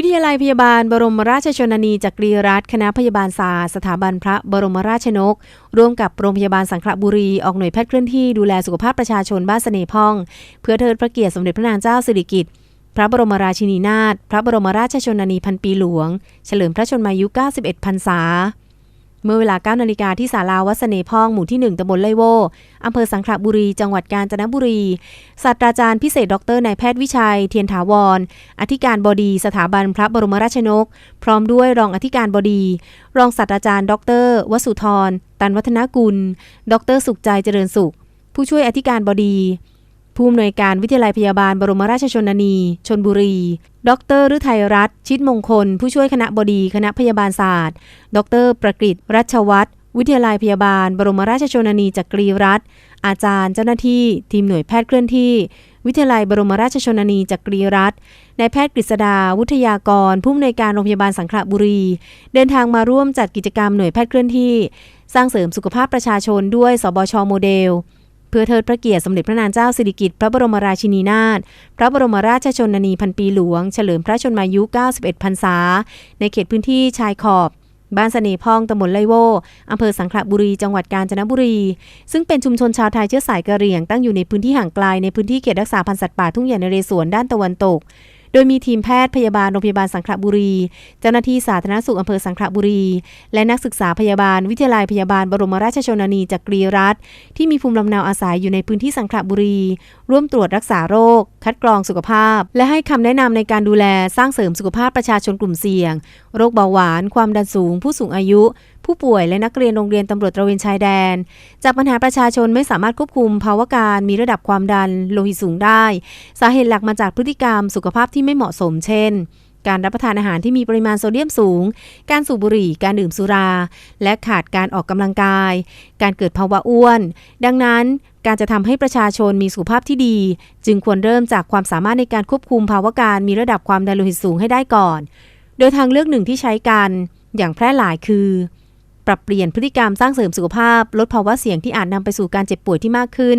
ิทยาลัยพยาบาลบรมราชชนนีจักรีรัฐคณะพยาบาลศาสตร์สถาบันพระบรมราชนก ร่วมกับโรงพยาบาลสังขละบุรีออกหน่วยแพทย์เคลื่อนที่ดูแลสุขภาพประชาชนบ้านเสน่ห์พ่อง เพื่อเทิดพระเกียรติสมเด็จพระนางเจ้าสิริกิติ์พระบรมราชินีนาถพระบรมราชชนนีพันปีหลวง เฉลิมพระชนมายุ 91 พรรษา เมื่อเวลา9นาฬิกาที่ศาลาวัดเสนพ่องหมู่ที่ 1ตำบลไลโวอำเภอสังขละบุรี จังหวัดกาญจนบุรี ศาสตราจารย์พิเศษ ดรนายแพทย์วิชัย เทียนถาวร อธิการบดีสถาบันพระบรมราชนก พร้อมด้วยรองอธิการบดี รองศาสตราจารย์ ดร วสุธร ตันวัฒนกุล ดร สุขใจเจริญสุข ผู้ช่วยอธิการบดี ผู้อำนวยการวิทยาลัยพยาบาลบรมราชชนนีชนบุรี ดรฤทัยรัตน์ชิดมงคล ผู้ช่วยคณะบดีคณะพยาบาลศาสตร์ ดร ประกฤษรัชวัตรวิทยาลัยพยาบาล บรมราชชนนีจักรีรัฐอาจารย์เจ้าหน้าที่ ทีมหน่วยแพทย์เคลื่อนที่ วิทยาลัยบรมราชชนนีจักรีรัฐนายแพทย์กฤษดา วุทยากร ผู้อำนวยการโรงพยาบาลสังขละบุรี เดินทางมาร่วมจัดกิจกรรมหน่วยแพทย์เคลื่อนที่ สร้างเสริมสุขภาพประชาชนด้วยสบชโมเดล เพื่อเทิดพระเกียรติสมเด็จพระนางเจ้าสิริกิติ์พระบรมราชินีนาถ พระบรมราชชนนีพันปีหลวง เฉลิมพระชนมายุ 91พรรษา ในเขตพื้นที่ชายขอบ บ้านเสน่ห์พองตำบลไลโวอำเภอสังขละบุรี จังหวัดกาญจนบุรี ซึ่งเป็นชุมชนชาวไทยเชื้อสายกะเหรี่ยงตั้งอยู่ในพื้นที่ห่างไกลในพื้นที่เขตรักษาพันธุ์สัตว์ป่าทุ่งใหญ่นเรศวรด้านตะวันตก โดยมีทีมแพทย์พยาบาลโรงพยาบาลสังขละบุรี เจ้าหน้าที่สาธารณสุขอำเภอสังขละบุรี และนักศึกษาพยาบาล วิทยาลัยพยาบาลบรมราชชนนีจักรีรัฐ ที่มีภูมิลำเนาอาศัยอยู่ในพื้นที่สังขละบุรี ร่วมตรวจรักษาโรค คัดกรองสุขภาพ และให้คำแนะนำในการดูแลสร้างเสริมสุขภาพประชาชนกลุ่มเสี่ยง โรคเบาหวาน ความดันสูง ผู้สูงอายุ ผู้ป่วยและนักเรียนโรงเรียนตำรวจตระเวนชายแดน จากปัญหาประชาชนไม่สามารถควบคุมภาวะการมีระดับความดันโลหิตสูงได้ สาเหตุหลักมาจากพฤติกรรมสุขภาพที่ไม่เหมาะสมเช่นการรับประทานอาหารที่มีปริมาณโซเดียมสูง การสูบบุหรี่ การดื่มสุรา และขาดการออกกำลังกาย การเกิดภาวะอ้วน ดังนั้นการจะทำให้ประชาชนมีสุขภาพที่ดี จึงควรเริ่มจากความสามารถในการควบคุมภาวะการมีระดับความดันโลหิตสูงให้ได้ก่อน โดยทางเลือกหนึ่งที่ใช้กัน อย่างแพร่หลายคือ ปรับเปลี่ยนพฤติกรรมสร้างเสริมสุขภาพ ลดภาวะเสี่ยงที่อาจนำไปสู่การเจ็บป่วยที่มากขึ้น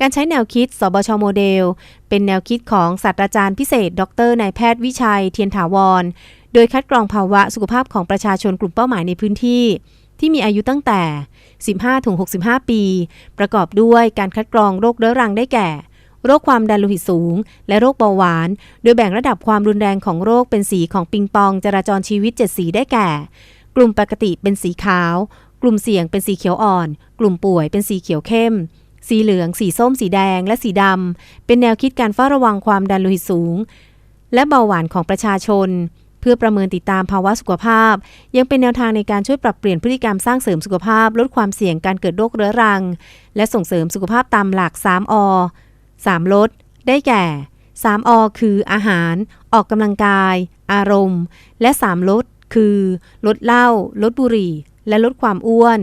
การใช้แนวคิด สบชโมเดล เป็นแนวคิดของศาสตราจารย์พิเศษ ดรนายแพทย์วิชัย เทียนถาวร โดยคัดกรองภาวะสุขภาพของประชาชนกลุ่มเป้าหมายในพื้นที่ ที่มีอายุตั้งแต่ 15 ถึง 65 ปี ประกอบด้วยการคัดกรองโรคเรื้อรังได้แก่โรคความดันโลหิตสูง และโรคเบาหวาน โดยแบ่งระดับความรุนแรงของโรคเป็นสีของปิงปองจราจรชีวิต 7 สีได้แก่ กลุ่มปกติเป็นสีขาว กลุ่มเสี่ยงเป็นสีเขียวอ่อน กลุ่มป่วยเป็นสีเขียวเข้ม สีเหลือง สีส้ม สีแดง และสีดำ เป็นแนวคิดการเฝ้าระวังความดันโลหิตสูง และเบาหวานของประชาชน เพื่อประเมินติดตามภาวะสุขภาพ ยังเป็นแนวทางในการช่วยปรับเปลี่ยนพฤติกรรมสร้างเสริมสุขภาพ ลดความเสี่ยงการเกิดโรคเรื้อรัง และส่งเสริมสุขภาพตามหลัก 3 อ 3 ลด ได้แก่ 3 อ คืออาหาร ออกกำลังกาย อารมณ์ และ 3 ลด คือลดเหล้าลดบุหรี่ และลดความอ้วน